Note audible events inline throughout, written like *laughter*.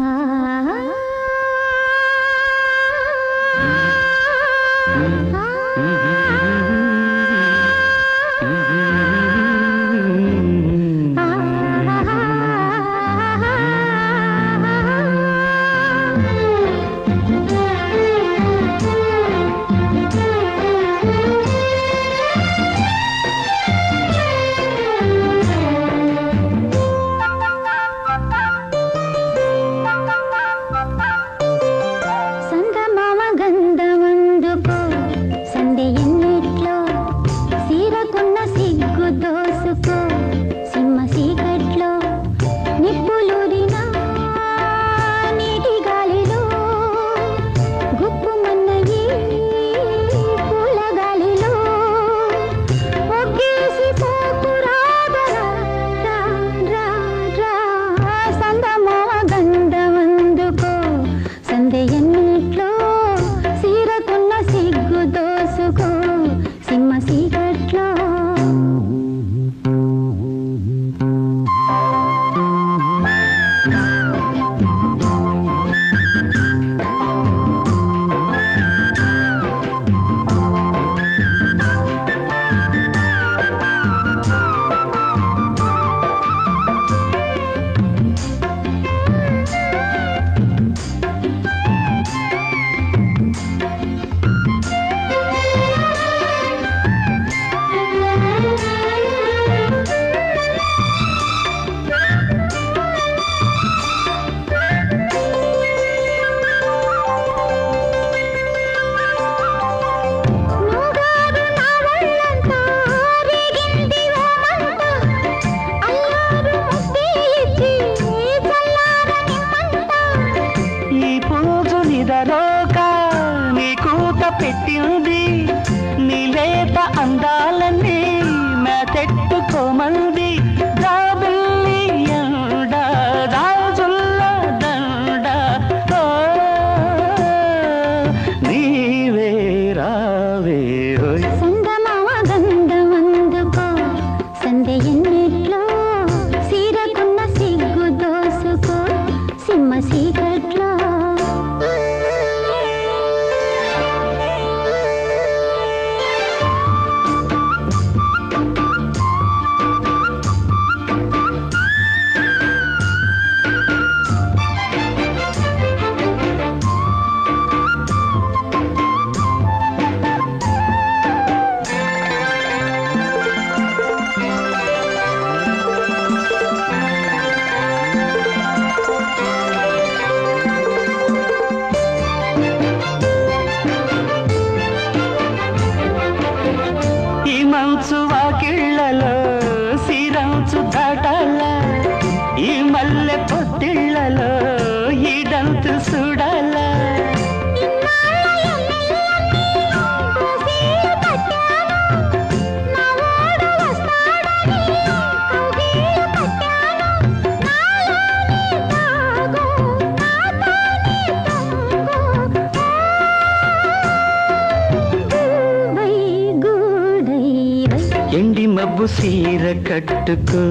Ah. *laughs* என்ன పెట్టింది. నీ లేత అందాలన్నీ మెతెట్టుకోమంది కోమంది మంచు వాకిళ్ళలో సిరంచు దాటాల ఈ మల్లె పొత్తిళ్ళలో డంతు చూడాల ఎండి మబ్బు సీర కట్టుకు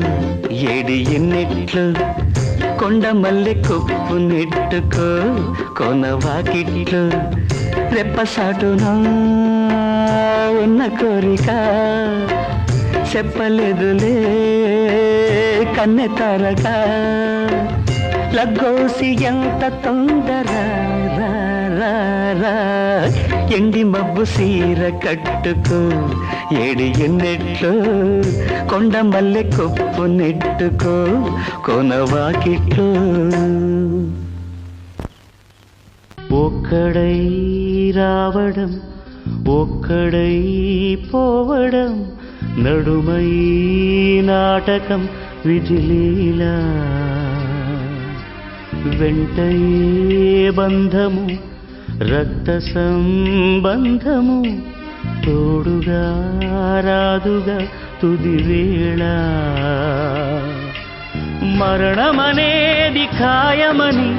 ఏడి ఎన్నెట్లు కొండ మల్లె కొప్పు నెట్టుకో కొన వాకిట్లు రెప్పసాటునా ఉన్న కోరిక చెప్పలేదులే కన్నె తరగా లగ్గోసి ఎంత తొందర ఎండి మబ్బు సీర కట్టుకో ఏడి ఎన్నెట్లు కొండ మల్లె కొప్పు నెట్టుకో కొన వాకిట్లు ఒక్కడై రావడం ఒక్కడై పోవడం నడుమై నాటకం విజిలీలా వెంటయే బంధము రక్త సంబంధము తోడుగా రాదుగా తుది వేళ. మరణమనేది ఖాయమని